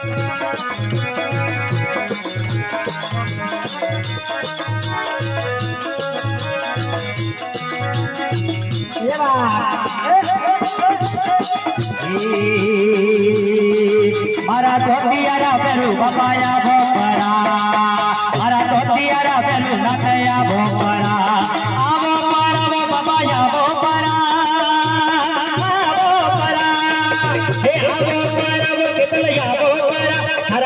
મારા ધોતિયારા પેલું બપાયા ભોપરા. મારા ધોતિયારા પેલું નથયા ભોપરા. આવો મારા ભોપરા. ભોપરા. હે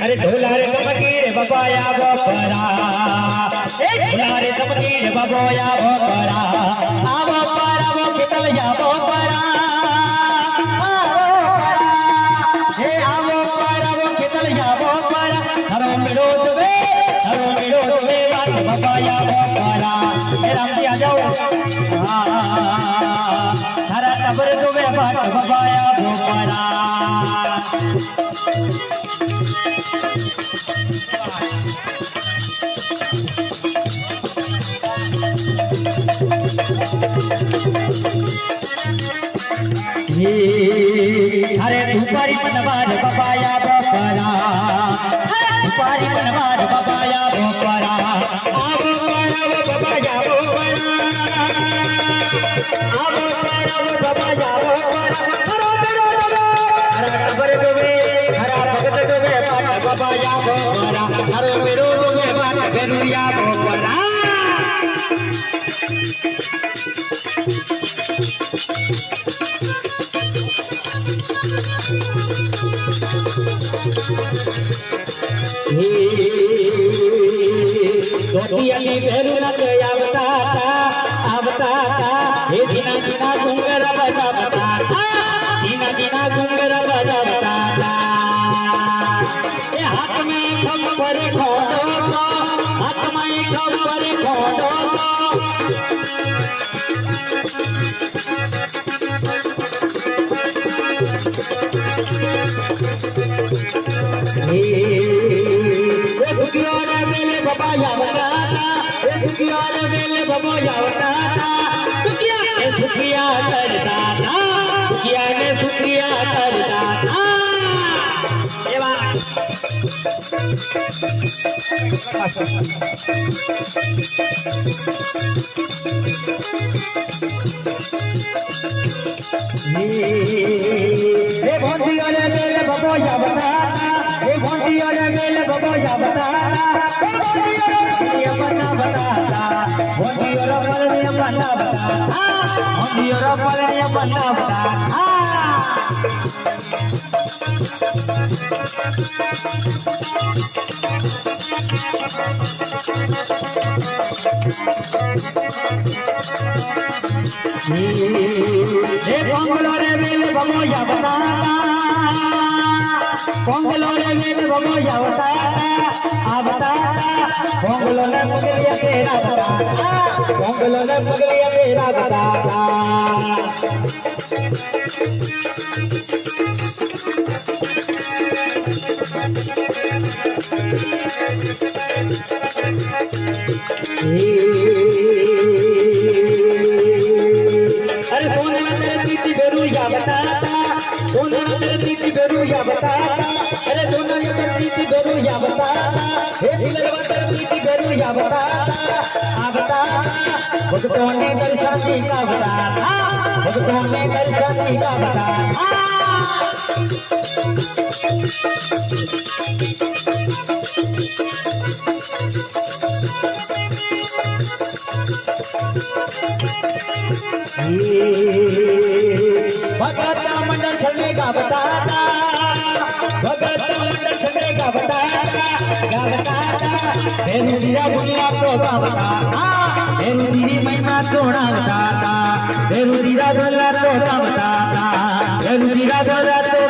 એવા અરે ઢોલા રે ચમકી રે બબાયા બપરા એ ઢોલા રે ચમકી રે બબોયા બપરા આવો પરાવો કિતલયા બપરા હે या भंगारा हे राम जाओ हरा तबर तुम्हें हरे धूपारी Panwar बबाया Hey, hey, hey, hey. सोटी अली न आवता था आवता हे बिना बिना घुंगर बजा बता बिना बिना घुंगर बजा बता ये हाथ में खम पर खोटो को, हाथ में खम पर खोटो को। बबा जावता था दुखिया रे बेले बबो जावता था दुखिया ने दुखिया करता था दुखिया ने दुखिया करता था देवा ये ए भोटिया रे बेले बबो जावता यावता हे भोंडियारे मेले बाबा यावता हे भोंडियारे बना बताता भोंडियारे पलनिय बना बताता भोंडियारे पलनिय बना बताता हे बंगलोरे मेले बाबा यावता बंगलोरे मेले बाबा यावता आवता बंगलोरे मुगलिया तेरा बताता बंगलोरे मुगलिया तेरा बताता अरे सोने में तेरे पीती बेरू या बताता सोने में तेरे पीती बेरू या बताता अरे दोनों ये तेरे पीती बेरू या बताता हे दिलवा तेरे पीती बेरू या बताता आ बताता भक्तों ने दर्शन का बताता भक्तों ने दर्शन का बताता भगत मंडल ठरले गावता भगत मंडल ठरले गावता गावता हे रुदिरा गुनिया तो गावता हे रुदिरी महिमा सोडा गावता हे रुदिरा गोला तो गावता हे रुदिरा गोला तो